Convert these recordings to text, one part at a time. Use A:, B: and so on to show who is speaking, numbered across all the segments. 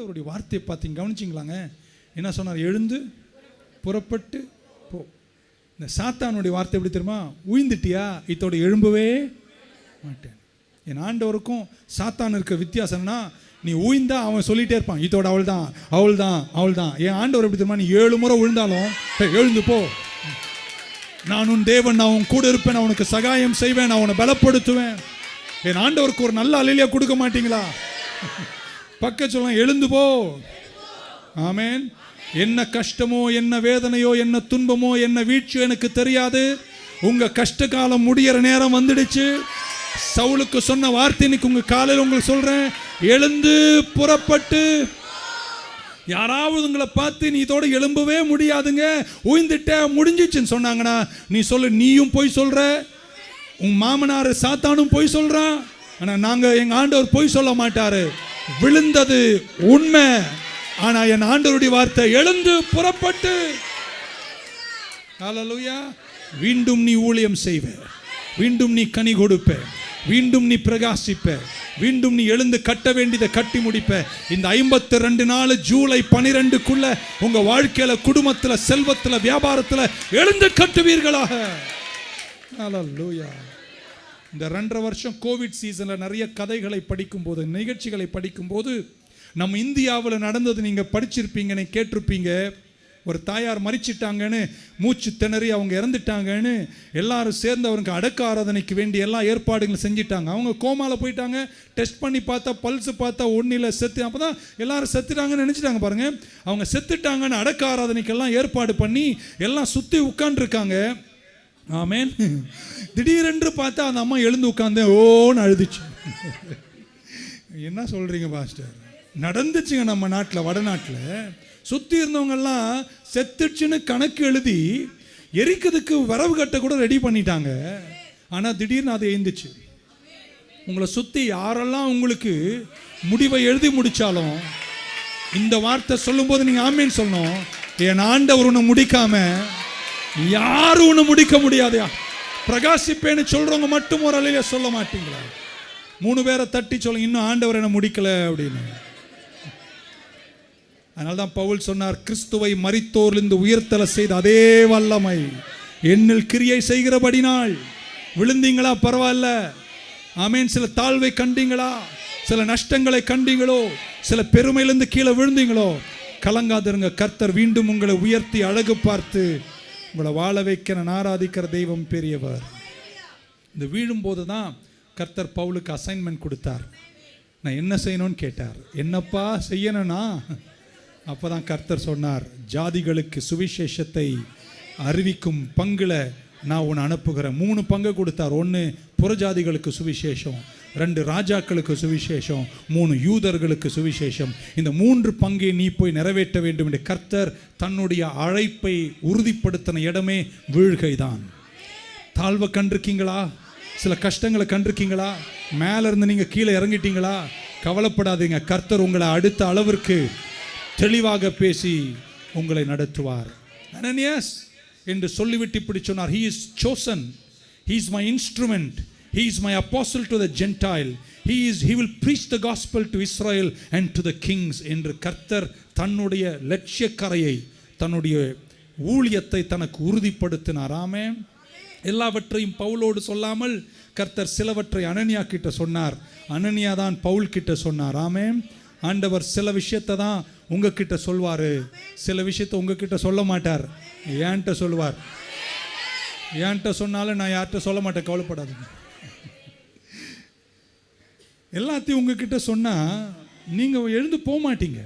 A: ஆண்டவருடைய வார்த்தையை பார்த்தீங்க கவனிச்சிங்களாங்க? என்ன சொன்னார்? எழுந்து புறப்பட்டு போ. இந்த சாத்தானுடைய வார்த்தை எப்படி தெரியுமா? உயிந்துட்டியா இதோட எழும்பவே மாட்டேன். என் ஆண்டவருக்கும் சாத்தான் இருக்க வித்தியாசம்னா நீ உயிந்தா அவன் சொல்லிகிட்டே இருப்பான் இதோட அவள் தான் அவள் தான் அவள் தான் என் ஆண்டவர் எப்படி தெரியுமா? நீ ஏழு முறை விழுந்தாலும் எழுந்து போ. நான் உன் தேவன் நான் உன் கூட இருப்பேன் நான் உனக்கு சகாயம் செய்வேன் நான் உன்னை பலப்படுத்துவேன். என் ஆண்டவருக்கு ஒரு நல்ல அலையிலியா கொடுக்க மாட்டீங்களா? பக்க சொல்லலாம் எழுந்து போ. ஆமேன். என்ன கஷ்டமோ என்ன வேதனையோ என்ன துன்பமோ என்ன வீழ்ச்சியோ எனக்கு தெரியாது. உங்க கஷ்ட காலம் முடியிற நேரம் வந்துடுச்சு. சவுலுக்கு சொன்ன வார்த்தை இன்னைக்கு உங்க காலையில் உங்களுக்கு சொல்றேன். எழுந்து புறப்பட்டு. யாராவது உங்களை பார்த்து நீ இதோட எழும்பவே முடியாதுங்க. உயிர்ந்துட்ட முடிஞ்சிச்சுன்னு சொன்னாங்கன்னா நீ சொல்லு நீயும் போய் சொல்ற. உன் மாமனார் சாத்தானும் போய் சொல்றான். ஆனா நாங்க எங்க ஆண்டவர் போய் சொல்ல மாட்டாரு. விழுந்தது உண்மை. ஆனா என் ஆண்டவருடைய வார்த்தை எழுந்து புறப்பட்டு மீண்டும் நீ ஊழியம் செய்வ. மீண்டும் நீ கனி கொடுப்ப. மீண்டும் நீ பிரகாசிப்ப. மீண்டும் நீ எழுந்து கட்ட வேண்டியதை கட்டி முடிப்ப. இந்த ஐம்பத்தி ரெண்டு நாள் ஜூலை பனிரெண்டுக்குள்ள உங்க வாழ்க்கையில குடும்பத்துல செல்வத்துல வியாபாரத்துல எழுந்து கட்டுவீர்களாக. லூயா இந்த ரெண்டரை வருஷம் கோவிட் சீசனில் நிறைய கதைகளை படிக்கும்போது நிகழ்ச்சிகளை படிக்கும்போது நம்ம இந்தியாவில் நடந்தது நீங்கள் படிச்சிருப்பீங்கன்னு கேட்டிருப்பீங்க. ஒரு தாயார் மறிச்சிட்டாங்கன்னு மூச்சு திணறி அவங்க இறந்துட்டாங்கன்னு எல்லாரும் சேர்ந்து அவருக்கு அடக்க ஆராதனைக்கு வேண்டி எல்லா ஏற்பாடுகளும் செஞ்சிட்டாங்க. அவங்க கோமாவில் போயிட்டாங்க. டெஸ்ட் பண்ணி பார்த்தா பல்ஸ் பார்த்தா ஒன்றில் செத்து அப்போ தான் எல்லாரும் செத்துட்டாங்கன்னு நினச்சிட்டாங்க பாருங்கள் அவங்க செத்துட்டாங்கன்னு அடக்க ஆராதனைக்கெல்லாம் ஏற்பாடு பண்ணி எல்லாம் சுற்றி உட்காந்துருக்காங்க ஆமேன். திடீரென்று பார்த்தா அந்த அம்மா எழுந்து உட்காந்து ஓன்னு அழுதுச்சு. என்ன சொல்கிறீங்க பாஸ்டர்? நடந்துச்சுங்க நம்ம நாட்டில் வடநாட்டில். சுற்றி இருந்தவங்கெல்லாம் செத்துச்சுன்னு கணக்கு எழுதி எரிக்கிறதுக்கு வரவு கட்ட கூட ரெடி பண்ணிட்டாங்க. ஆனால் திடீர்னு அது எழுந்துச்சு உங்களை சுற்றி யாரெல்லாம் உங்களுக்கு முடிவை எழுதி முடித்தாலும் இந்த வார்த்தை சொல்லும்போது நீங்கள் ஆமேன்னு சொல்லணும். என் ஆண்டவர் உன்னை முடிக்காமல் யாரும் ஒன்று முடிக்க முடியாதயா. பிரகாசிப்பேன்னு சொல்றவங்க மட்டும் ஒரு அலையில சொல்ல மாட்டீங்களா? மூணு பேரை தட்டி சொல்லுங்க இன்னும் ஆண்டவர் என்ன முடிக்கல அப்படின்னு. அதனால தான் பவுல் சொன்னார் கிறிஸ்துவை மறித்தோர்லிருந்து உயர்த்தல செய்த அதே வல்லமை. என்னில் கிரியை செய்கிறபடினால் விழுந்தீங்களா? பரவாயில்ல. ஆமேன். சில தாழ்வை கண்டீங்களா? சில நஷ்டங்களை கண்டீங்களோ? சில பெருமையிலிருந்து கீழே விழுந்தீங்களோ? கலங்காதிருங்க. கர்த்தர் மீண்டும் உங்களை உயர்த்தி அழகு பார்த்து உங்களை வாழ வைக்கிற ஆராதிக்கிற தெய்வம் பெரியவர். இந்த வீழும்போது தான் கர்த்தர் பவுலுக்கு அசைன்மெண்ட் கொடுத்தார். நான் என்ன செய்யணும்னு கேட்டார். என்னப்பா செய்யணும்னா? அப்போ தான் கர்த்தர் சொன்னார் ஜாதிகளுக்கு சுவிசேஷத்தை அறிவிக்கும் பங்கில் நான் உன்னை அனுப்புகிறேன். மூணு பங்கு கொடுத்தார். ஒன்று புறஜாதிகளுக்கு சுவிசேஷம் ரெண்டு ராஜாக்களுக்கு சுவிசேஷம் மூணு யூதர்களுக்கு சுவிசேஷம். இந்த மூன்று பங்கை நீ போய் நிறைவேற்ற வேண்டும் என்று கர்த்தர் தன்னுடைய அழைப்பை உறுதிப்படுத்தின இடமே வீழ்கைதான். தாழ்வை கண்டிருக்கீங்களா? சில கஷ்டங்களை கண்டிருக்கீங்களா? மேலேருந்து நீங்கள் கீழே இறங்கிட்டீங்களா? கவலைப்படாதீங்க. கர்த்தர் உங்களை அடுத்த அளவிற்கு தெளிவாக பேசி உங்களை நடத்துவார். என்று சொல்லிவிட்டு இப்படி சொன்னார். He is chosen he is my instrument he is my apostle to the gentile. He is he will preach the gospel to israel and to the kings என்று கர்த்தர் தன்னுடைய லட்சியக்கரையை தன்னுடைய ஊழியத்தை தனக்கு உறுதிப்படுத்தினாராமே எல்லாவற்றையும் பவுலோடு சொல்லாமல் கர்த்தர் சிலவற்றை அனன்யா கிட்ட சொன்னார். அனன்யா தான் பவுல் கிட்ட சொன்னார். ஆமே ஆண்டவர் சில விஷயத்தை தான் உங்ககிட்ட சொல்வார். சில விஷயத்தை உங்ககிட்ட சொல்ல மாட்டார். ஏன்ட்ட சொல்லுவார் ஏன்ட்ட சொன்னாலும் நான் யார்கிட்ட சொல்ல மாட்டேன்? கவலைப்படாதுங்க. எல்லாத்தையும் உங்ககிட்ட சொன்னால் நீங்கள் எழுந்து போக மாட்டீங்க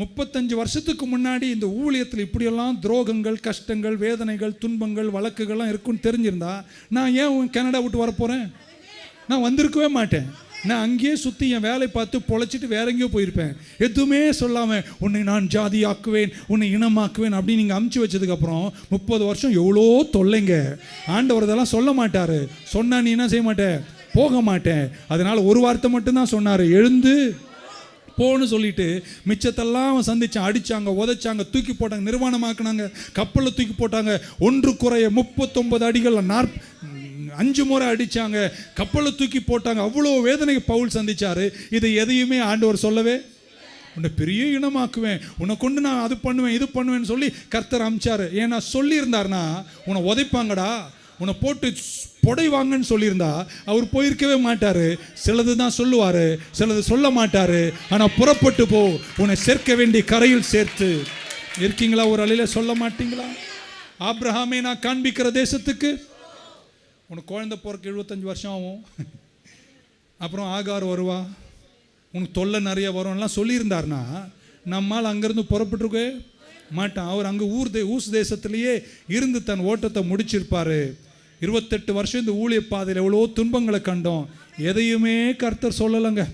A: முப்பத்தஞ்சு வருஷத்துக்கு முன்னாடி இந்த ஊழியத்தில் இப்படியெல்லாம் துரோகங்கள் கஷ்டங்கள் வேதனைகள் துன்பங்கள் வழக்குகள்லாம் இருக்குன்னு தெரிஞ்சிருந்தா நான் ஏன் கனடா விட்டு வரப்போகிறேன் நான் வந்திருக்கவே மாட்டேன். நான் அங்கேயே சுற்றி என் வேலை பார்த்து பொழைச்சிட்டு வேற எங்கேயோ போயிருப்பேன். எதுவுமே சொல்லாமல் உன்னை நான் ஜாதியாக்குவேன் உன்னை இனமாக்குவேன் அப்படின்னு நீங்கள் அமுச்சு வச்சதுக்கப்புறம் முப்பது வருஷம் எவ்வளோ தொல்லைங்க. ஆண்டவர் இதெல்லாம் சொல்ல மாட்டார். சொன்னால் நீ என்ன செய்ய மாட்டேன் போக மாட்டேன் அதனால் ஒரு வார்த்தை மட்டும்தான் சொன்னார். எழுந்து போன்னு சொல்லிட்டு மிச்சத்தெல்லாம் அவன் சந்திச்சான். அடிச்சாங்க உதைச்சாங்க தூக்கி போட்டாங்க நிர்வாணமாக்குனாங்க கப்பலில் தூக்கி போட்டாங்க. ஒன்று குறைய முப்பத்தொன்பது அடிகள் நாற் அஞ்சு முறை அடித்தாங்க கப்பலை தூக்கி போட்டாங்க. அவ்வளோ வேதனை பவுல் சந்திச்சார். இது எதையுமே ஆண்டவர் சொல்லவே உன்னை பெரிய இனமாக்குவேன். உன்னை கொண்டு நான் அது பண்ணுவேன் இது பண்ணுவேன்னு சொல்லி கர்த்தர் அமிச்சாரு. ஏன்னா சொல்லியிருந்தாருன்னா உன்னை உதைப்பாங்கடா. உன்னை போட்டு புடைவாங்கன்னு சொல்லியிருந்தா அவர் போயிருக்கவே மாட்டாரு. சிலது தான் சொல்லுவாரு சிலது சொல்ல மாட்டாரு. ஆனால் புறப்பட்டு போ உன்னை சேர்க்க வேண்டிய கரையில் சேர்த்து. இருக்கீங்களா ஒரு அலையில சொல்ல மாட்டீங்களா? ஆப்ரஹாமே நான் காண்பிக்கிற தேசத்துக்கு. உனக்கு குழந்தை போகிறக்கு எழுபத்தஞ்சு வருஷம் ஆகும். அப்புறம் ஆகார் வருவா. உனக்கு தொல்லை நிறைய வரும்லாம் சொல்லியிருந்தாருன்னா நம்மால் அங்கேருந்து புறப்பட்டுருக்கே மாட்டான். அவர் அங்கே ஊர் தே ஊஸ் தேசத்திலேயே இருந்து தன் ஓட்டத்தை முடிச்சிருப்பாரு. இருபத்தெட்டு வருஷம் இந்த ஊழிய பாதையில் எவ்வளோ துன்பங்களை கண்டோம். எதையுமே கர்த்தர் சொல்லலைங்க.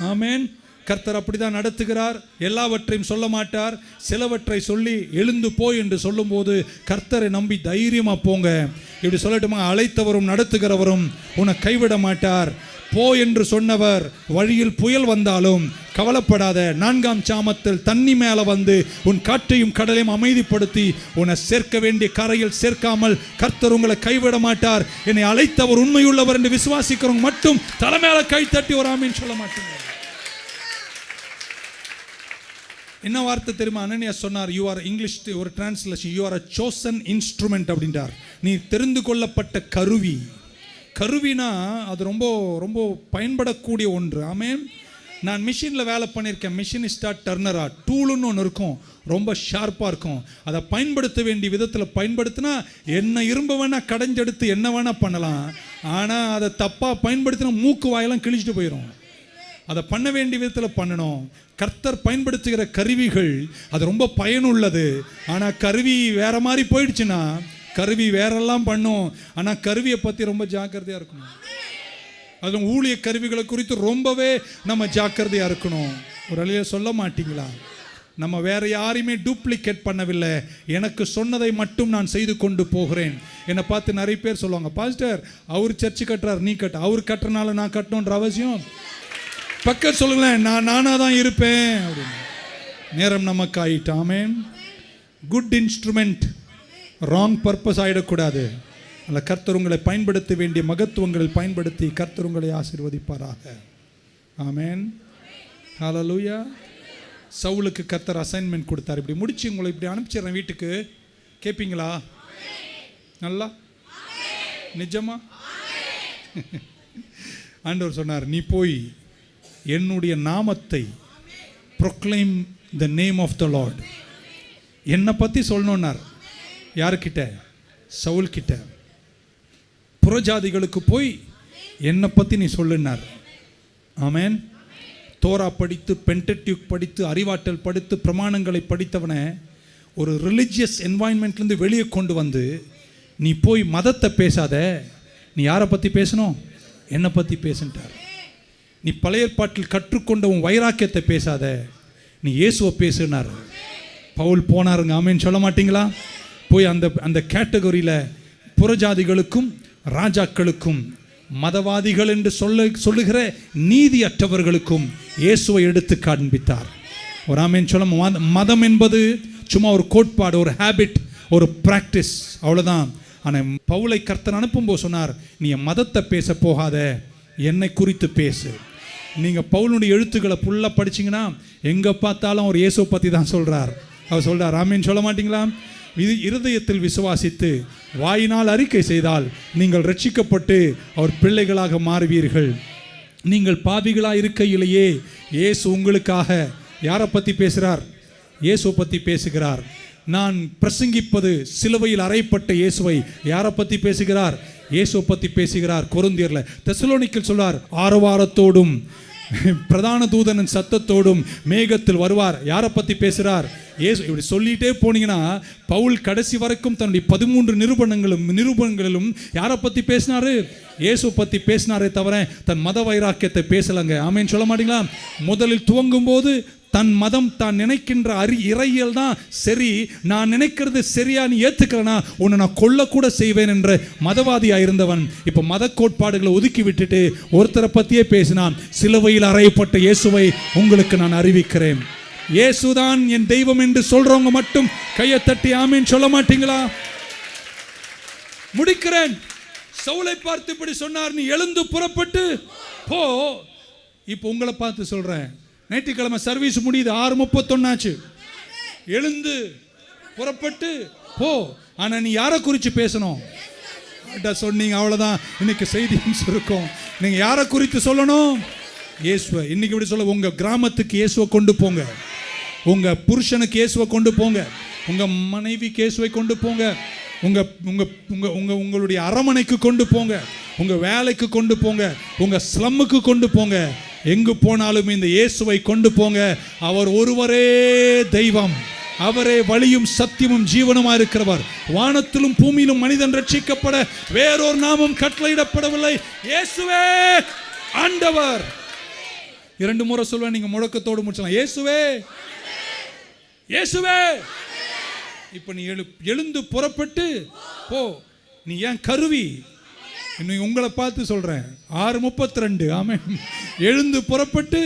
A: ஆமேன். கர்த்தர் அப்படிதான் நடத்துகிறார். எல்லாவற்றையும் சொல்ல மாட்டார். சிலவற்றை சொல்லி எழுந்து போய் என்று சொல்லும்போது கர்த்தரை நம்பி தைரியமாக போங்க. இப்படி சொல்லட்டுமா? அழைத்தவரும் நடத்துகிறவரும் உன்னை கைவிட மாட்டார். போ என்று சொன்னவர். வழியில் புயல் வந்தாலும் கவலைப்படாத நான்காம் சாமத்தில் தண்ணி மேலே வந்து உன் காற்றையும் கடலையும் அமைதிப்படுத்தி உன்னை சேர்க்க வேண்டிய கரையில் சேர்க்காமல் கர்த்தர் உங்களை கைவிட மாட்டார். என்னை அழைத்தவர் உண்மையுள்ளவர் என்று விசுவாசிக்கிறவங்க மட்டும் தலைமையில கை தட்டி வராமின்னு சொல்ல மாட்டேங்க. என்ன வார்த்தை தெரியுமா? அனன்யா சொன்னார் யூ ஆர் இங்கிலீஷ் ஒரு translation you are a chosen instrument அப்படின்றார். நீ தெரிந்து கொள்ளப்பட்ட கருவி. கருவினா அது ரொம்ப ரொம்ப பயன்படக்கூடிய ஒன்று. ஆமேன். நான் மிஷினில் வேலை பண்ணியிருக்கேன். மிஷின் மிஷினிஸ்டா டர்னரா டூலுன்னு ஒன்று இருக்கும். ரொம்ப ஷார்ப்பாக இருக்கும். அதை பயன்படுத்த வேண்டிய விதத்தில் பயன்படுத்தினா என்ன இரும்ப வேணால் கடைஞ்செடுத்து என்ன வேணால் பண்ணலாம். ஆனால் அதை தப்பாக பயன்படுத்தினா மூக்கு வாயெல்லாம் கிழிச்சிட்டு போயிடும் அதை பண்ண வேண்டிய விதத்தில் பண்ணணும். கர்த்தர் பயன்படுத்துகிற கருவிகள் அது ரொம்ப பயனுள்ளது. ஆனால் கருவி வேற மாதிரி போயிடுச்சுன்னா கருவி வேறெல்லாம் பண்ணும். ஆனால் கருவியை பற்றி ரொம்ப ஜாக்கிரதையாக இருக்கணும். அதுவும் ஊழிய கருவிகளை குறித்து ரொம்பவே நம்ம ஜாக்கிரதையாக இருக்கணும். ஒரு அழிய சொல்ல மாட்டீங்களா? நம்ம வேற யாரையுமே டூப்ளிகேட் பண்ணவில்லை. எனக்கு சொன்னதை மட்டும் நான் செய்து கொண்டு போகிறேன். என்னை பார்த்து நிறைய பேர் சொல்லுவாங்க பாஸ்டர் அவர் சர்ச்சு கட்டுறார் நீ கட்ட. அவர் கட்டுறனால நான் கட்டணுன்ற அவசியம். பக்கம் சொல்லுங்களேன் நான் நானாக தான் இருப்பேன். அப்படின்னு நேரம் நமக்கு ஆயிட்டாமே குட் இன்ஸ்ட்ருமெண்ட் ராங் பர்பஸ் ஆகிடக்கூடாது அல்ல கர்த்தர் உங்களை பயன்படுத்த வேண்டிய மகத்துவங்களில் பயன்படுத்தி கர்த்தர் உங்களை ஆசீர்வதிப்பாராக. ஆமேன் லூயா சவுலுக்கு கர்த்தர் அசைன்மெண்ட் கொடுத்தார். இப்படி முடிச்சு உங்களை இப்படி அனுப்பிச்சிடுறேன் வீட்டுக்கு. கேட்பீங்களா நல்லா? நிஜமா? ஆண்டவர் சொன்னார் நீ போய் என்னுடைய நாமத்தை proclaim the name of the Lord என்னை பற்றி சொல்லணுன்னார் யாருக்கிட்ட? சவுல் கிட்ட புறஜாதிகளுக்கு போய் என்னை பற்றி நீ சொல்லுனார் ஆமேன். தோரா படித்து பென்டெட்யூக் படித்து அறிவாற்றல் படித்து பிரமாணங்களை படித்தவனை ஒரு ரிலிஜியஸ் என்வாயன்மெண்ட்லேருந்து வெளியே கொண்டு வந்து நீ போய் மதத்தை பேசாத. நீ யாரை பற்றி பேசணும்? என்னை பற்றி பேசுன்ட்டார். நீ பழைய பாட்டில் கற்றுக்கொண்ட உன் வைராக்கியத்தை பேசாத. நீ இயேசுவை பேசுனார். பவுல் போனாருங்க ஆமேன்னு சொல்ல மாட்டீங்களா? போய் அந்த அந்த கேட்டகரியில் புறஜாதிகளுக்கும் ராஜாக்களுக்கும் மதவாதிகள் என்று சொல்ல சொல்லுகிற நீதியற்றவர்களுக்கும் இயேசுவை எடுத்து காண்பித்தார். ஒரு ஆமேன் சொல்ல மதம் என்பது சும்மா ஒரு கோட்பாடு ஒரு ஹேபிட் ஒரு ப்ராக்டிஸ் அவ்வளோதான் ஆனால் பவுலை கர்த்தன் அனுப்பும்போது சொன்னார் நீ மதத்தை பேச போகாத என்னை குறித்து பேசு. நீங்கள் பவுலுடைய எழுத்துக்களை ஃபுல்லாக படிச்சிங்கன்னா எங்கே பார்த்தாலும் அவர் இயேசுவை பற்றி தான் சொல்கிறார் அவர் சொல்கிறார் ஆமீன் சொல்ல மாட்டீங்களா? இது இருதயத்தில் விசுவாசித்து வாயினால் அறிக்கை செய்தால் நீங்கள் ரட்சிக்கப்பட்டு அவர் பிள்ளைகளாக மாறுவீர்கள். நீங்கள் பாவிகளாக இருக்கையிலேயே இயேசு உங்களுக்காக யாரை பற்றி பேசுகிறார் இயேசுவை பற்றி பேசுகிறார். நான் பிரசங்கிப்பது சிலுவையில் அறைப்பட்ட இயேசுவை யாரை பற்றி பேசுகிறார்? இயேசுவை பற்றி பேசுகிறார். கொருந்தியர்ல. தெசலோனிக்கில் சொல்றார் ஆரவாரத்தோடும் பிரதான தூதனின் சத்தத்தோடும் மேகத்தில் வருவார். யாரை பற்றி பேசுகிறார் ஏசு இப்படி சொல்லிட்டே போனீங்கன்னா பவுல் கடைசி வரைக்கும் தன்னுடைய பதிமூன்று நிரூபணங்களும் நிரூபணங்களிலும் யாரை பற்றி பேசினாரு? இயேசு பற்றி பேசினாரே தவிர தன் மத வைராக்கியத்தை பேசலங்க. ஆமேன்னு சொல்ல மாட்டீங்களா? முதலில் துவங்கும் போது தன் மதம் தான் நினைக்கின்ற அறி இறையியல் தான் சரி. நான் நினைக்கிறது சரியா நீ உன்னை நான் கொல்லக்கூட செய்வேன் என்ற மதவாதியாக இருந்தவன் இப்போ மத கோட்பாடுகளை ஒதுக்கி விட்டுட்டு ஒருத்தரை பற்றியே பேசினான். சிலுவையில் அறையப்பட்ட இயேசுவை உங்களுக்கு நான் அறிவிக்கிறேன். இயேசுதான் என் தெய்வம் என்று சொல்றவங்க மட்டும் கையை தட்டி ஆமீன் சொல்ல மாட்டீங்களா? முடிக்கிறேன். சவுளை பார்த்து இப்படி சொன்னார். நீ எழுந்து புறப்பட்டு போ. இப்போ உங்களை பார்த்து சொல்றேன். ஞாயிற்றுக்கிழமை சர்வீஸ் முடியுது ஆறு முப்பத்தொன்னாச்சு. எழுந்து புறப்பட்டு போ. ஆனா நீ யாரை குறித்து பேசணும்? சொன்னீங்க அவ்வளோதான் இன்னைக்கு செய்தியும் இருக்கும் நீங்கள் யாரை குறித்து சொல்லணும்? இயேசுவை. இன்னைக்கு இப்படி சொல்ல உங்கள் கிராமத்துக்கு இயேசுவை கொண்டு போங்க. உங்கள் புருஷனுக்கு இயேசுவை கொண்டு போங்க. உங்கள் மனைவிக்கு இயேசுவை கொண்டு போங்க. உங்கள் உங்கள் உங்கள் உங்கள் உங்களுடைய அரமனைக்கு கொண்டு போங்க. உங்கள் வேலைக்கு கொண்டு போங்க. உங்கள் ஸ்லம்முக்கு கொண்டு போங்க. எங்கு போனாலும் இந்த இயேசுவை கொண்டு போங்க. அவர் ஒருவரே தெய்வம். அவரே வழியும் சத்தியமும் ஜீவனுமா இருக்கிறவர். வானத்திலும் பூமியிலும் மனிதன் ரட்சிக்கப்பட வேறொரு நாமம் கட்டளையிடப்படவில்லை. இயேசுவே ஆண்டவர். இரண்டு முறை சொல்வேன் நீங்க முழக்கத்தோடு முடிச்சலாம் இயேசுவே இயேசுவே. இப்ப நீ எழு எழுந்து புறப்பட்டு போ. நீ ஏன் கருவி? இன்னும் உங்களை பார்த்து சொல்றேன். ஆறு முப்பத்தி ரெண்டு ஆமே எழுந்து புறப்பட்டு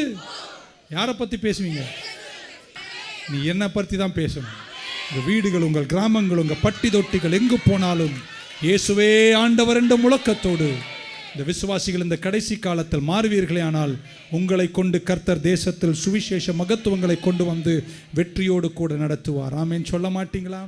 A: யாரை பத்தி பேசுவீங்க? நீ என்னை பற்றி தான் பேசணும். உங்கள் வீடுகள் உங்கள் கிராமங்கள் உங்கள் பட்டி தொட்டிகள் எங்கு போனாலும் இயேசுவே ஆண்டவர் என்ற முழக்கத்தோடு இந்த விசுவாசிகள் இந்த கடைசி காலத்தில் மாறுவீர்களே ஆனால் உங்களை கொண்டு கர்த்தர் தேசத்தில் சுவிசேஷ மகத்துவங்களை கொண்டு வந்து வெற்றியோடு கூட நடத்துவார். ஆமேன்னு சொல்ல மாட்டீங்களா?